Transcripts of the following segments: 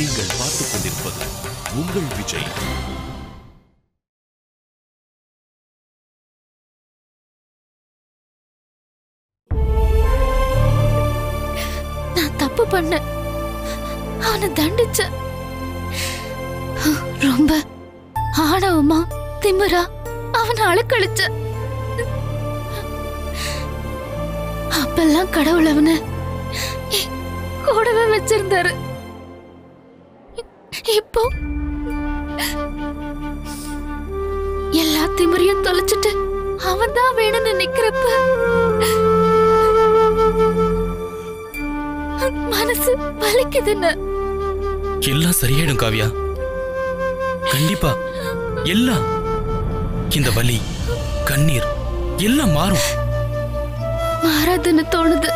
நீங்கள் பார்த்துக் கொண்டிருப்பது உங்கள் விஜய். நான் தப்பு பண்ண அவனை தண்டிச்ச ரொம்ப ஆணவமா திமிரா அவனை அழுக்கழிச்ச அப்பெல்லாம் கடவுள் அவனை கூடவே வச்சிருந்தாரு. இப்போ எல்லா திமிரையும் தொலைச்சிட்டு அவன் தான் வேணும்னு நிக்கிறப்ப மனசு வலிக்குதுன்னு. எல்லாம் சரியாயிடும் காவியா. கண்டிப்பா. எல்லாம். இந்த வலி கண்ணீர் எல்லாம் மாறும். மாறாதுன்னு தோணுது.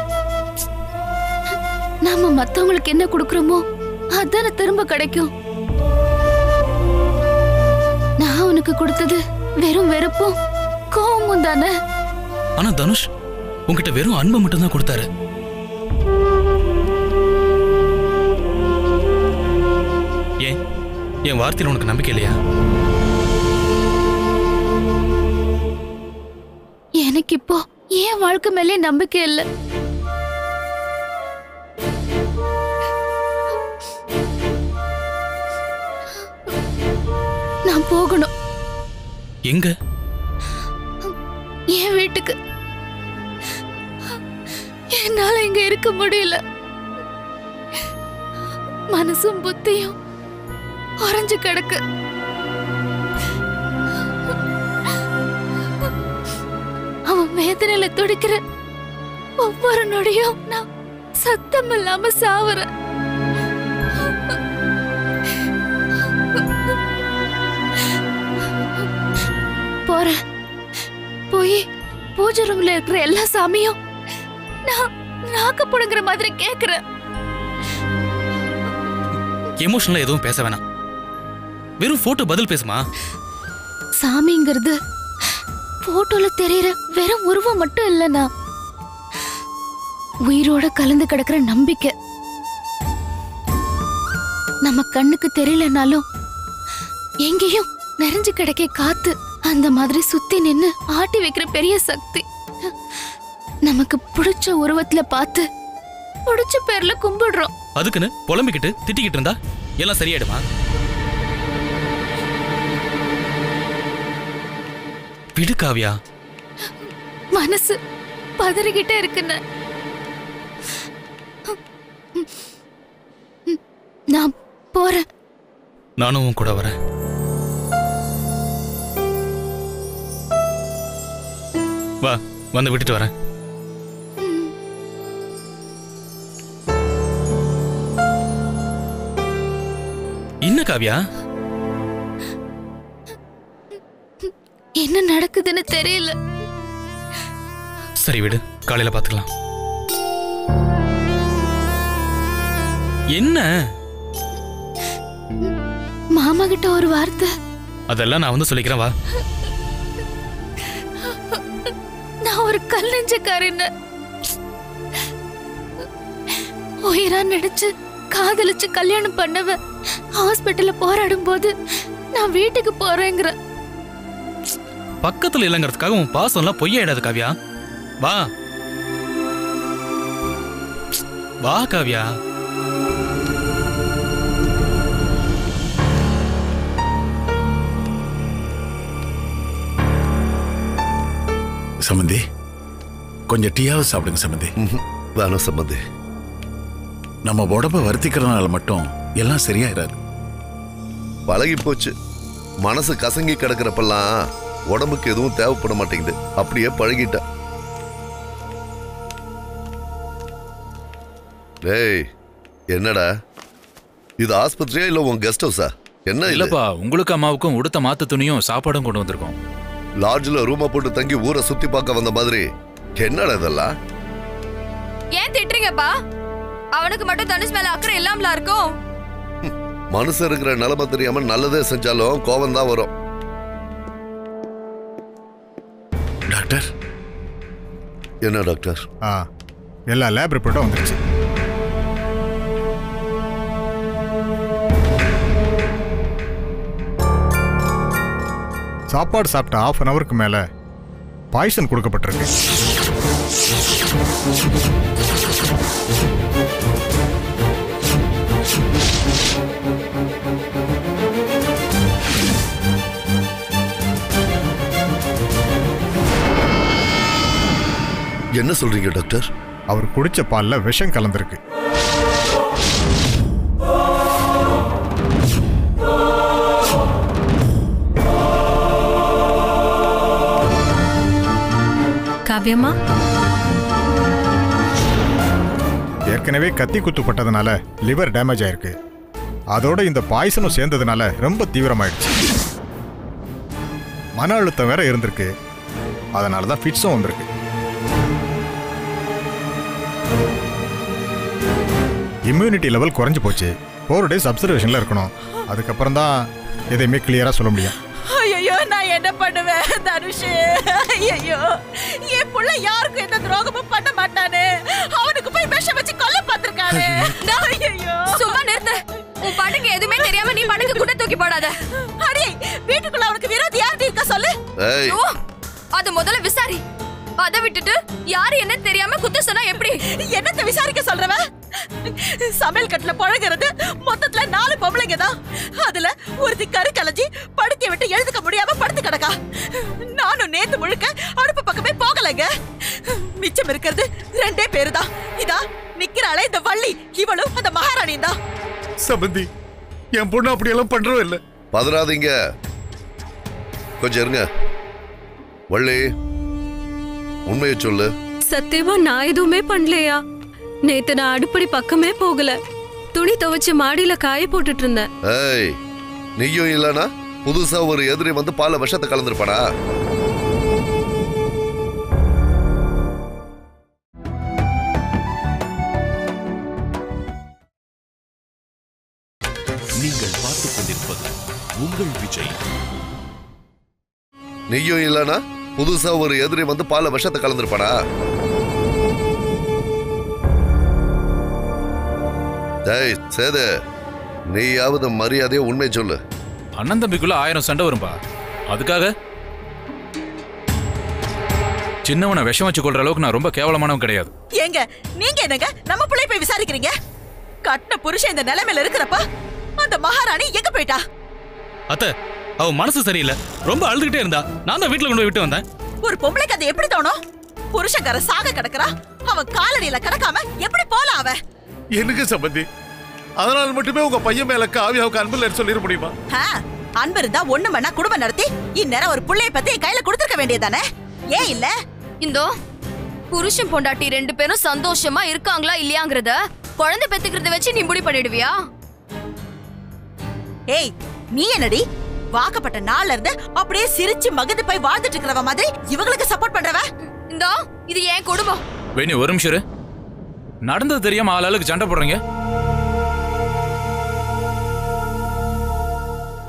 நாம மத்தவங்களுக்கு என்ன கொடுக்கறோமோ அதானே திரும்ப கிடைக்கும். நான் உனக்கு கொடுத்தது வெறும் வெறுப்பும் கோவமும் தானே? ஆனா தனுஷ் உன்கிட்ட வெறும் அன்பை மட்டும்தான் கொடுத்தாரு. ஏன்? என் வார்த்தையில் உனக்கு நம்பிக்கை இல்லையா? எனக்கு இப்போ ஏன் வாழ்க்கை மேலே நம்பிக்கை இல்லை? போகணும். எங்க? என் வீட்டுக்கு. என்னால இங்க இருக்க முடியல. மனசும் புத்தியும் உறைஞ்சு கிடக்கு. அவன் வேதனையில துடிக்கிற ஒவ்வொரு நொடியும் நான் சத்தம் இல்லாம சாவுறேன். போறேன். போய் பூஜை ரூம்ல இருக்கிற எல்லா சாமியும் நான் நாக்க புடுங்குற மாதிரி கேக்குறேன். எமோஷனலா எதுவும் பேச வேணாம். வெறும் போட்டோ பதில் பேசுமா? சாமிங்கிறது போட்டோல தெரியற வெறும் உருவம் மட்டும் இல்லனா உயிரோட கலந்து கிடக்கிற நம்பிக்கை. நம்ம கண்ணுக்கு தெரியலனாலும் எங்கேயும் நிறைஞ்சு கிடக்க காத்து. அந்த மாதிரி சுத்தி நின்னு ஆட்டி வைக்கிற பெரிய சக்தி. நமக்கு பிடிச்ச உருவத்துல பார்த்து பிடிச்ச பேர்ல கும்பிடுறோம். அதுக்குன்னு புலம்பிக்கிட்டு திட்டிக்கிட்டு இருந்தா எல்லாம் சரியாயிடுமா? விடு காவியா. மனசு பதறிக்கிட்டே இருக்குன்னு. நான் போறேன். நானும் கூட வரேன். வா வந்து விட்டுட்டு வரேன். என்ன காவியா? என்ன நடக்குதுன்னு தெரியல. சரி விடு காலையில பாத்துக்கலாம். என்ன? மாமா கிட்ட ஒரு வார்த்தை. அதெல்லாம் நான் வந்து சொல்லிக்கிறேன் வா. ஒரு கல் நெஞ்சக்காரன்னு உயிரா நடிச்சு காதலிச்சு கல்யாணம் பண்ணவ ஹாஸ்பிட்டல்ல போராடும் போது நான் வீட்டுக்கு போறேங்கிற. பக்கத்துல இல்லைங்கிறதுக்காக உன் பாசம் எல்லாம் பொய்யாயிடாது காவியா. வா. வா காவியா. சம்பந்தி கொஞ்சம் டீயாவது சாப்பிடுங்க சம்பந்தி. வேணாம் சம்பந்தி. நம்ம உடம்ப வருத்திக்கிறதுனால மட்டும் எல்லாம் சரியாயிராது. பழகி போச்சு. மனசு கசங்கி கிடக்கிறப்பெல்லாம் உடம்புக்கு எதுவும் தேவைப்பட மாட்டேங்குது. அப்படியே பழகிட்டேன் டேய் என்னடா? இது ஆஸ்பத்திரியா இல்ல உன் கெஸ்ட் ஹவுஸா என்ன இல்ல இல்லப்பா உங்களுக்கு அம்மாவுக்கும் உடுத்த மாத்து துணியும் சாப்பாடும் கொண்டு வந்திருக்கோம். லாட்ஜ்ல ரூமை போட்டு தங்கி ஊரை சுத்தி பார்க்க வந்த மாதிரி என்னடா ஏன் திட்டுறீங்கப்பா? அவனுக்கு மட்டும் தனுஷ் மேல அக்கறை இல்லாமல இருக்கும்? மனசு இருக்கிற நிலைமை தெரியாம நல்லதே செஞ்சாலும் கோபம் தான் வரும். டாக்டர்? என்ன டாக்டர்? ஆ எல்லா லேப் ரிப்போர்ட்டும் வந்துருச்சு. சாப்பாடு சாப்பிட்ட ஆஃப் அன் அவருக்கு மேலே பாய்சன் கொடுக்கப்பட்டிருக்கு. என்ன சொல்றீங்க டாக்டர்? அவர் குடிச்ச பால்ல விஷம் கலந்திருக்கு. காவியம்மா? ஏற்கனவே கத்தி குத்துப்பட்டதுனால லிவர் டேமேஜ் ஆயிருக்கு. அதோட இந்த பாய்சனும் சேர்ந்ததுனால ரொம்ப தீவிரமாயிடுச்சு. மன அழுத்தம் வேற இருந்திருக்கு. அதனால தான் ஃபிட்ஸும் வந்திருக்கு. இம்யூனிட்டி லெவல் குறைஞ்சு போச்சு. ஃபோர் டேஸ் அப்சர்வேஷனில் இருக்கணும். அதுக்கப்புறம் தான் எதையுமே கிளியராக சொல்ல முடியும். ஐயோ நான் என்ன பண்ணுவேன் தனுஷ்? ஐயோ என் புள்ள யாருக்கும் எந்த துரோகமும் பண்ண மாட்டானு. ஏய். அது முதல்ல விசாரி. அதை விட்டுட்டு யாரு என்ன தெரியாம குத்த சொன்னா எப்படி? என்னத்த விசாரிக்க சொல்றவ? சமையல் கட்டுல பழகிறது மொத்தத்துல நாலு பொம்பளைங்க தான். அதுல ஒருத்தி கரு கலைஞ்சி படுக்கை விட்டு எழுதுக்க முடியாம படுத்து கிடக்கா. நானும் நேத்து முழுக்க அடுப்பு பக்கமே போகலைங்க. மிச்சம் இருக்கிறது ரெண்டே பேரு தான் இதா நிக்கிறாளே இந்த வள்ளி இவளும் அந்த மகாராணி தான். சம்பந்தி என் பொண்ணு அப்படியெல்லாம் பண்றோம் இல்ல. பதறாதீங்க. கொஞ்சம் இருங்க. வள்ளி உண்மையை சொல்லு. சத்தியமா நான் எதுவுமே பண்ணலையா? நேத்து நான் அடுப்படி பக்கமே போகல. துணி துவைச்சு மாடியில காய போட்டுட்டு இருந்தேன். ஏய் நீயும் இல்லனா புதுசா ஒரு எதிரி வந்து பால விஷத்தை கலந்துருப்பானா? நீயும் இல்லனா புதுசா ஒரு எதிரி வந்து பால விஷத்தை கலந்துருப்பானா? டேய் சேது நீயாவது மரியாதையா உண்மை சொல்லு. அண்ணன் தம்பிக்குள்ள ஆயிரம் சண்டை வரும்பா. அதுக்காக? சின்னவனை விஷம் வச்சு கொள்ற அளவுக்கு நான் ரொம்ப கேவலமானவன் கிடையாது. ஏங்க நீங்க என்னங்க? நம்ம பிள்ளை போய் விசாரிக்கிறீங்க? கட்டின புருஷன் இந்த நிலைமையில இருக்கிறப்ப அந்த மகாராணி எங்க போயிட்டா? அத்தை அவ மனசு சரியில்லை. ரொம்ப அழுதுகிட்டே இருந்தா. நான் தான் வீட்டுல கொண்டு போய் விட்டு வந்தேன். ஒரு பொம்பளைக்கு அது எப்படி தோணும்? புருஷங்கார சாக கிடக்குறா. அவன் காலடியில கிடக்காம எப்படி போலாம் அவ? எனக்கு சம்பந்தி அதனால மட்டுமே உங்க பையன் மேல காவியாவுக்கு அன்பு இல்லைன்னு சொல்லிட முடியுமா? ஆ, அன்பு இருந்தா ஒண்ணு மண்ணா குடும்பம் நடத்தி இந்நேரம் ஒரு புள்ளைய பத்தி கையில கொடுத்துருக்க வேண்டியதானே ஏன் இல்ல? இந்தோ புருஷன் பொண்டாட்டி ரெண்டு பேரும் சந்தோஷமா இருக்காங்களா இல்லையாங்கிறத குழந்தை பெத்துக்கிறத வச்சு நீ முடிவு பண்ணிடுவியா? ஏய் நீ என்னடி? வாக்கப்பட்ட நாள்ல இருந்து அப்படியே சிரிச்சு மகிழ்ந்து போய் வாழ்ந்துட்டு இருக்கிறவ மாதிரி இவங்களுக்கு சப்போர்ட் பண்றவ? இந்தோ இது என் குடும்பம். வேணி ஒரு நிமிஷம் இரு. நடந்தது தெரியாம ஆளாளுக்கு சண்டை போடுறீங்க?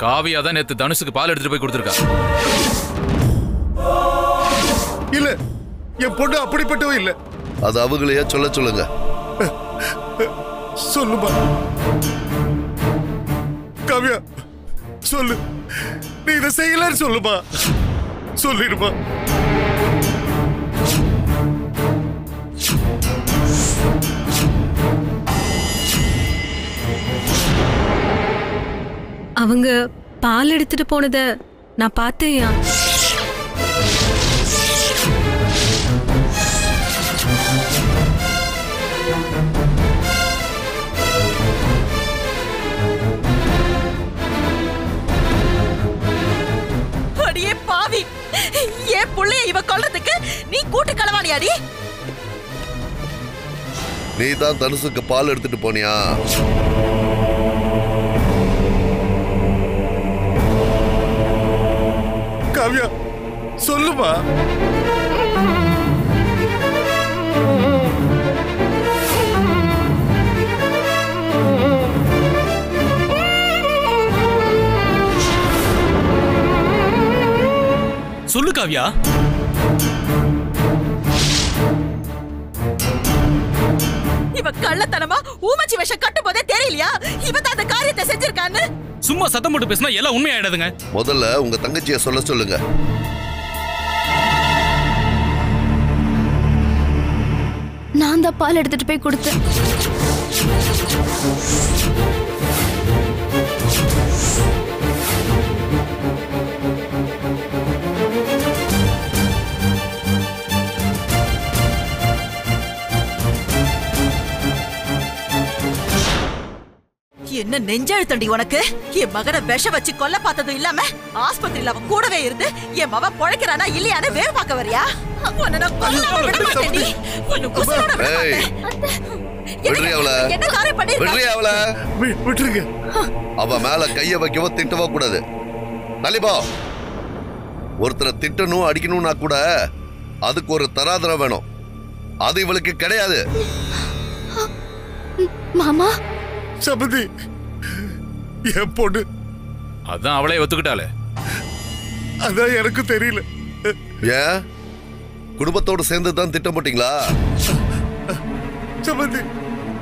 காவியா தான் நேத்து தனுஷுக்கு பால் எடுத்துட்டு போய் கொடுத்துருக்கா. இல்ல என் பொண்ணு அப்படிப்பட்டவ இல்ல. அது அவங்களையே சொல்ல சொல்லுங்க. சொல்லுமா? காவியா சொல்லு. நீ இதை செய்யலன்னு சொல்லுமா. சொல்லிடுமா. அவங்க பால் எடுத்துட்டு போனத நான் பார்த்தேயா களவாணியாடி நீ தான் தனுசுக்கு பால் எடுத்துட்டு போனியா? காவியா சொல்லுமா? சொல்லு காவ்யா. இவ கள்ளத்தனமா ஊமச்சி விஷம் கட்டும் போதே தெரியலையா? இவ தான் அந்த காரியத்தை செஞ்சிருக்கான்னு? சும்மா சத்தம் போட்டு பேசினா எல்லாம் உண்மையாயிடாதுங்க. முதல்ல உங்க தங்கச்சியை சொல்ல சொல்லுங்க. நான் தான் பால் எடுத்துட்டு போய் கொடுத்தேன். என்ன நெஞ்செழுத்தண்டி உனக்கு? என் மகனை விஷ வச்சு கொல்ல பார்த்ததும் இல்லாம ஆஸ்பத்திரியில அவன் கூடவே இருந்து என் மகன் பொழைக்கிறானா இல்லையான்னு வேறு பார்க்க வரியா? உன்னை நான் கொல்லாம விட மாட்டேன்டி. உன்னை உசுரோட விட மாட்டேன். அவ மேல கைய வைக்கவோ திட்டவோ கூடாது. தலிபா ஒருத்தரை திட்டணும் அடிக்கணும்னா கூட அதுக்கு ஒரு தராதரம் வேணும். அது இவளுக்கு கிடையாது. மாமா? சபதி என் பொண்ணு. அதான் அவளே ஒத்துக்கிட்டாளே. அதான் எனக்கு தெரியல. ஏன்? குடும்பத்தோட சேர்ந்து தான் திட்டம் போட்டீங்களா? சபதி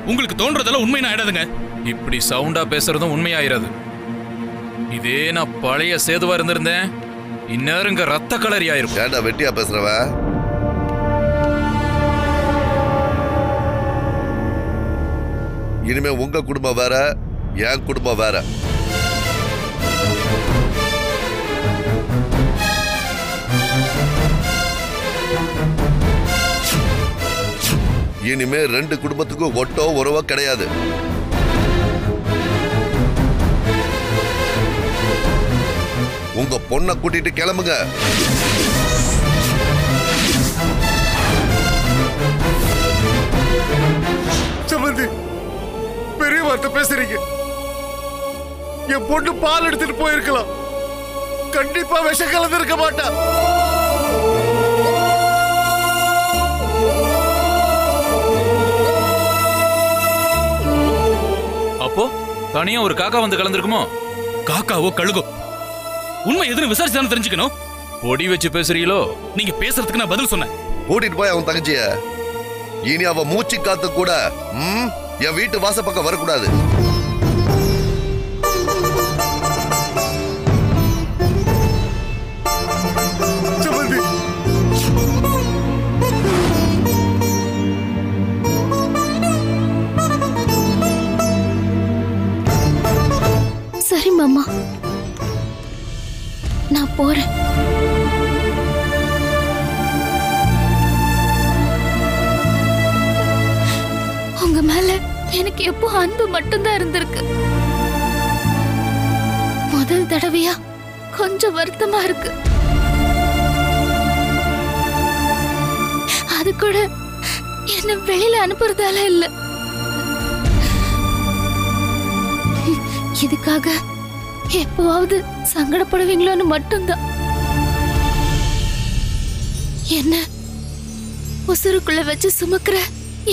உங்களுக்கு தோன்றதெல்லாம் உண்மைன்னு ஆயிடாதுங்க. இப்படி சவுண்டா பேசுறதும் உண்மையாயிராது. இதே நான் பழைய சேதுவா இருந்திருந்தேன். இந்நேரம் இங்க ரத்த கலரி ஆயிருக்கும். ஏன்டா வெட்டியா பேசுறவ? இனிமே உங்க குடும்பம் வேற என் குடும்பம் வேற. இனிமே ரெண்டு குடும்பத்துக்கும் ஒட்டோ உறவோ கிடையாது. உங்க பொண்ணை கூட்டிட்டு கிளம்புங்க. சம்பந்தி பெரிய வார்த்தை பேசுறீங்க. என் பொண்ணு பால் எடுத்துட்டு போயிருக்கலாம். கண்டிப்பா விஷம் கலந்து இருக்க மாட்டா. அப்போ தனியா ஒரு காக்கா வந்து கலந்துருக்குமோ? காக்காவோ கழுகோ. உண்மை எதுன்னு விசாரிச்சு தானே தெரிஞ்சுக்கணும். பொடி வச்சு பேசுறீங்களோ? நீங்க பேசுறதுக்கு நான் பதில் சொன்னேன். கூட்டிட்டு போய் அவன் தங்கச்சிய. இனி அவ மூச்சு காத்து கூட ம், என் வீட்டு வாச பக்கம் வரக்கூடாது. மட்டும்தான் இருந்திருக்கு. முதல் தடவையா கொஞ்சம் வருத்தமா இருக்கு. அது கூட என்ன வெளியில அனுப்புறதால இல்ல. இதுக்காக எப்பவாவது சங்கடப்படுவீங்களோன்னு மட்டும்தான். என்ன உசுருக்குள்ள வச்சு சுமக்கிற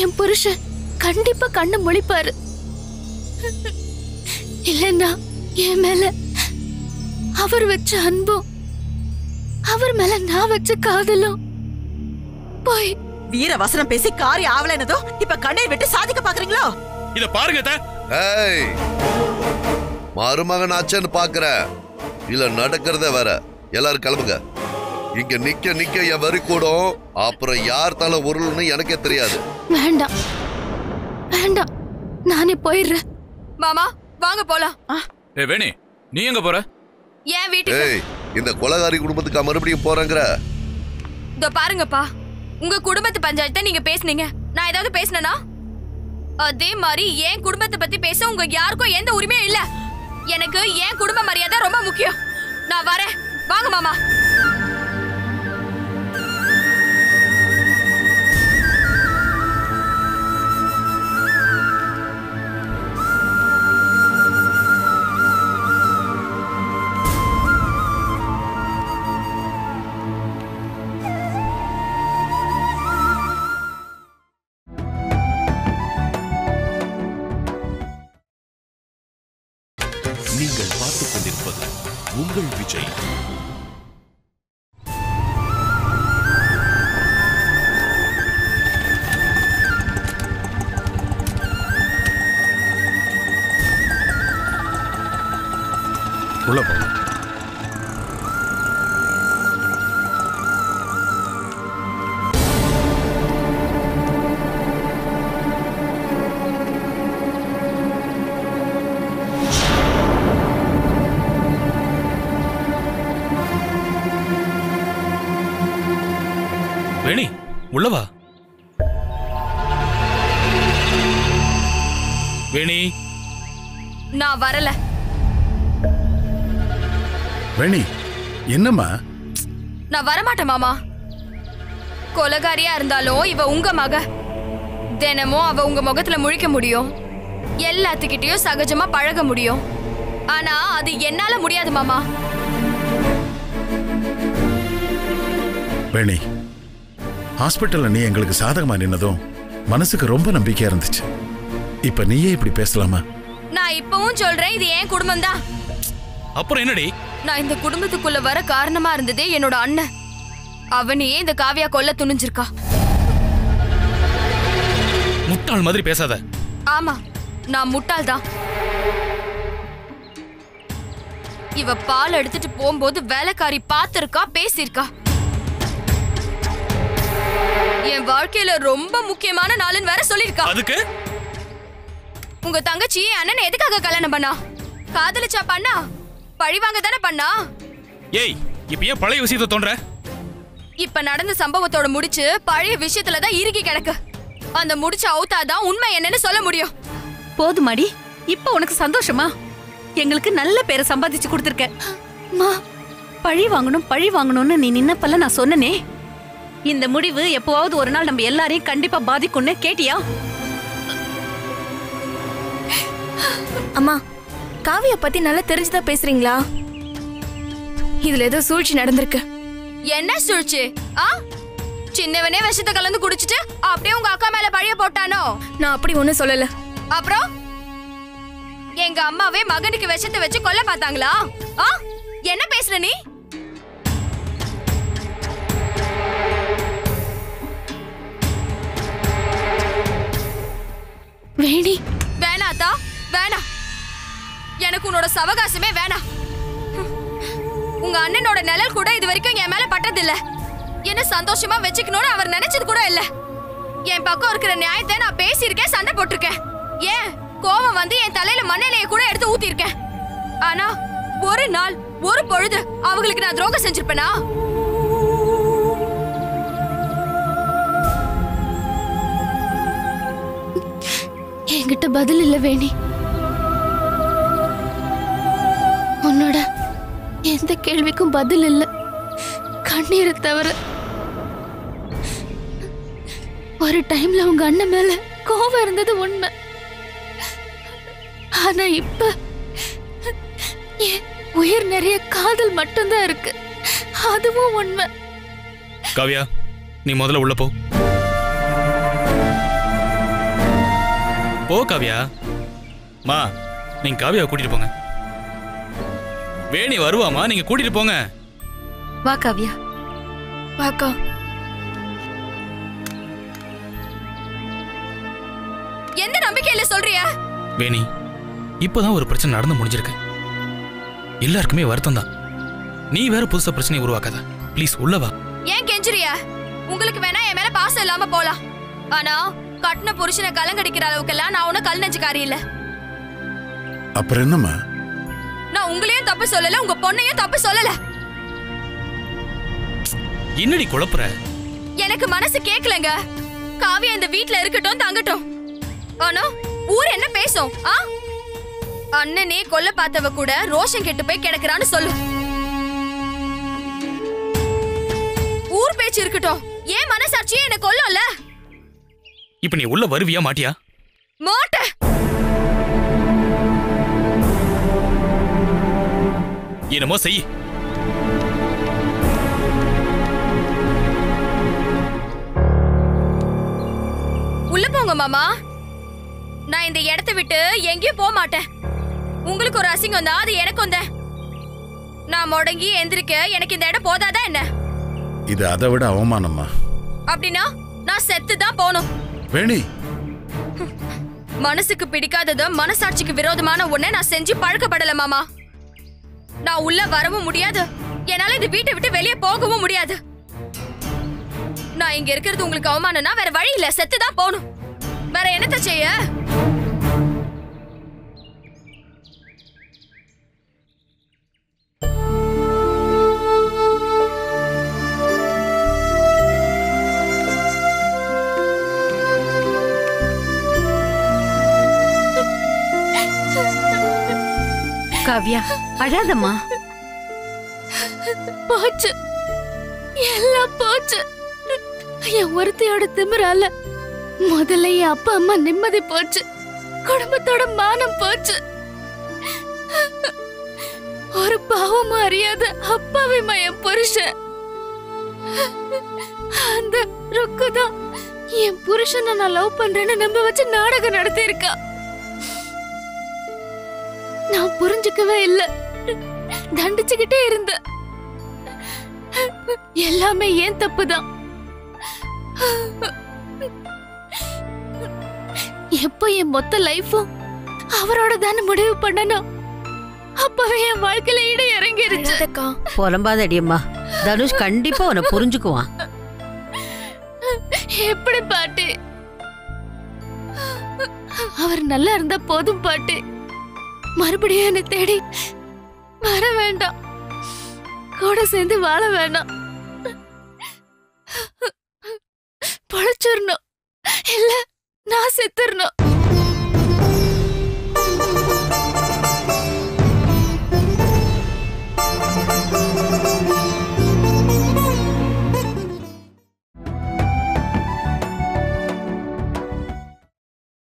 என் புருஷன் கண்டிப்பா கண்ணு முழிப்பாரு. இல்லைன்னா என் மேல அவர் வச்ச அன்பும் அவர் மேல நான் வச்ச காதலும் போய். வீர வசனம் பேசி காரியம் ஆவலைனதும் இப்ப கண்ணீர் விட்டு சாதிக்க பாக்குறீங்களோ? இத பாருங்க மருமகன் ஆச்சேன்னு பாக்குற. இல்ல நடக்கிறதே வேற. எல்லாரும் கிளம்புங்க. இங்க நிக்க நிக்க என் வரி கூடும். அப்புறம் யார் தலை உருள்னு எனக்கே தெரியாது. வேண்டாம். வேண்டாம். நானே போயிடுறேன். மாமா வாங்க போலாம். ஏ வேணி நீ எங்க போற? ஏன் வீட்டுக்கு. ஏய் இந்த கொலகாரி குடும்பத்துக்கு மறுபடியும் போறேங்கிற? இதோ பாருங்கப்பா உங்க குடும்பத்து பஞ்சாயத்தை நீங்க பேசுனீங்க. நான் ஏதாவது பேசினேனா? அதே மாதிரி என் குடும்பத்தை பத்தி பேச உங்க யாருக்கும் எந்த உரிமையும் இல்ல. எனக்கு என் குடும்ப மரியாதை ரொம்ப முக்கியம். நான் வரேன். வாங்க மாமா. என்னம்மா? நான் வரமாட்டேன் மாமா. கொலகாரியா இருந்தாலும் இவ உங்க மக. தினமும் அவ உங்க முகத்துல முழிக்க முடியும். எல்லாத்துக்கிட்டயும் சகஜமா பழக முடியும். ஆனா அது என்னால முடியாது மாமா. வேணி ஹாஸ்பிட்டல்ல நீ எங்களுக்கு சாதகமா நின்னதும் மனசுக்கு ரொம்ப நம்பிக்கையா இருந்துச்சு. இப்ப நீயே இப்படி பேசலாமா? நான் இப்பவும் சொல்றேன் இது என் குடும்பம் தான் அப்புறம் என்னடி? நான் இந்த குடும்பத்துக்குள்ள வர காரணமா இருந்ததே என்னோட அண்ணன். அவனையே இந்த காவியா கொல்ல துணிஞ்சிருக்கா. முட்டாள் மாதிரி பேசாத. ஆமா நான் முட்டாள் தான். இவ பால் எடுத்துட்டு போகும்போது வேலைக்காரி பார்த்திருக்கா பேசியிருக்கா. என் வாழ்க்கையில ரொம்ப முக்கியமான நாளுன்னு வேற சொல்லிருக்கா அதுக்கு? உங்க தங்கச்சி அண்ணன் எதுக்காக கல்யாணம் பண்ணா? காதலிச்சா பண்ணா? பழி வாங்க தானே பண்ணா? ஏய் இப்ப ஏன் பழைய விஷயத்தை தோன்ற? இப்ப நடந்த சம்பவத்தோட முடிச்சு பழைய விஷயத்துல தான் இறுகி கிடக்கு. அந்த முடிச்ச அவுத்தாதான் உண்மை என்னன்னு சொல்ல முடியும். போதுமாடி இப்ப உனக்கு சந்தோஷமா? எங்களுக்கு நல்ல பேரை சம்பாதிச்சு கொடுத்துருக்க. மா பழி வாங்கணும் பழி வாங்கணும்னு நீ நின்னப்பல்ல நான் சொன்னனே. இந்த முடிவு எப்பவாவது ஒரு நாள் நம்ம எல்லாரையும் கண்டிப்பா பாதிக்கும்னு கேட்டியா? அம்மா காவியா பத்தி நல்லா தெரிஞ்சுதான் பேசுறீங்களா? இதுல ஏதோ சூழ்ச்சி நடந்திருக்கு. என்ன சூழ்ச்சி? ஆ? சின்னவனே விஷத்தை கலந்து குடிச்சிட்டு அப்படியே உங்க அக்கா மேல பழிய போட்டானோ? நான் அப்படி ஒண்ணும் சொல்லல. அப்புறம்? எங்க அம்மாவே மகனுக்கு விஷத்தை வச்சு கொல்ல பார்த்தாங்களா? ஆ? என்ன பேசுற நீ? வேணி. வேணாத்தா வேணாம். எனக்கு உன்னோட சவகாசமே வேணாம். உங்க அண்ணனோட நிழல் கூட இது வரைக்கும் என் மேல பட்டதில்ல. என்ன சந்தோஷமா வச்சுக்கணும்னு அவர் நினைச்சது கூட இல்ல. என் பக்கம் இருக்கிற நியாயத்தை நான் பேசியிருக்கேன் சண்டை போட்டிருக்கேன். ஏன்? கோவம் வந்து என் தலையில மண்ணெலையை கூட எடுத்து ஊத்திருக்கேன் ஆனா ஒரு நாள் ஒரு பொழுது அவங்களுக்கு நான் துரோகம் செஞ்சிருப்பேனா? என்கிட்ட பதில் இல்லை வேணி. எந்த கேள்விக்கும் பதில் இல்லை. கண்ணீரை தவிர. ஒரு டைம்ல உங்க அண்ணன் மேல கோவம் இருந்தது உண்மை. ஆனா இப்ப உயிர் நிறைய காதல் மட்டும்தான் இருக்கு. அதுவும் உண்மை. காவியா நீ முதல்ல உள்ள போ. போ காவியா. மா நீங்க காவியா கூட்டிட்டு போங்க. வேணி வருவாமா நீங்க கூட்டிட்டு போங்க. வா காவியா. வாக்கா எந்த நம்பிக்கையில சொல்றியா? வேணி இப்பதான் ஒரு பிரச்சனை நடந்து முடிஞ்சிருக்கு. எல்லாருக்குமே வருத்தம் தான். நீ வேற புதுசா பிரச்சனையை உருவாக்காத. ப்ளீஸ் உள்ள வா. ஏன் கெஞ்சுறியா? உங்களுக்கு வேணா என் மேல பாசம் இல்லாம போலாம். ஆனா கட்டின புருஷனை கலங்கடிக்கிற அளவுக்கெல்லாம் நான் ஒன்னும் கல் நெஞ்சுக்காரி இல்ல. அப்புறம் என்னம்மா? நான் உங்களையும் தப்பு சொல்லல உங்க பொண்ணையும் தப்பு சொல்லல. என்னடி குழப்புற? எனக்கு மனசு கேக்கலங்க. காவியா இந்த வீட்ல இருக்கட்டும் தங்கட்டும். ஆனா ஊர் என்ன பேசும் ஆ? அண்ணனே கொல்ல பார்த்தவ கூட ரோஷன் கெட்டு போய் கிடக்குறான்னு சொல்லு. ஊர் பேச்சு இருக்கட்டும். ஏன் மனசாட்சியே என்ன கொல்லும்ல? இப்ப நீ உள்ள வருவியா மாட்டியா? மாட்ட என்னமோ செய். உள்ள போங்க மாமா. நான் இந்த இடத்தை விட்டு எங்கேயும் போக மாட்டேன். உங்களுக்கு ஒரு அசிங்கம் தான் அது எனக்கும் தான் நான் முடங்கி எந்திரிக்க எனக்கு இந்த இடம் போதாதா என்ன? இது அதை விட அவமானம்மா அப்படின்னா நான் செத்து தான் போகணும். வேணி. மனசுக்கு பிடிக்காதத மனசாட்சிக்கு விரோதமான ஒண்ணை நான் செஞ்சு பழக்கப்படல மாமா. நான் உள்ள வரவும் முடியாது. என்னால இந்த வீட்டை விட்டு வெளியே போகவும் முடியாது. நான் இங்க இருக்கிறது உங்களுக்கு அவமானம்னா வேற வழி இல்ல. செத்து தான் போகணும். வேற என்னத்த செய்ய? காவ்யா அழாதம்மா. போச்சு. எல்லாம் போச்சு. என் ஒருத்தையோட திமிரால முதல்ல என் அப்பா அம்மா நிம்மதி போச்சு. குடும்பத்தோட மானம் போச்சு. ஒரு பாவமும் அறியாத அப்பாவிமா என் புருஷன். அந்த ருக்கு தான் என் புருஷனை நான் லவ் பண்றேன்னு நம்ப வச்சு நாடகம் நடத்தியிருக்கா. நான் புரிஞ்சுக்கவே இல்ல. தண்டிச்சுக்கிட்டே இருந்த. எல்லாமே ஏன் தப்புதான்? எப்போ என் மொத்த லைஃபும் அவரோட தானே முடிவு பண்ணணும். அப்பவே என் வாழ்க்கையில ஈடு இறங்கிருச்சு. புலம்பாதடியம்மா தனுஷ் கண்டிப்பா உன்னை புரிஞ்சுக்குவான். எப்படி பாட்டு? அவர் நல்லா இருந்தா போதும் பாட்டு. மறுபடியும் என்னை தேடி வர வேண்டாம். கூட சேர்ந்து வாழ வேண்டாம் பொழைச்சிடணும். இல்ல நான் செத்துடணும்.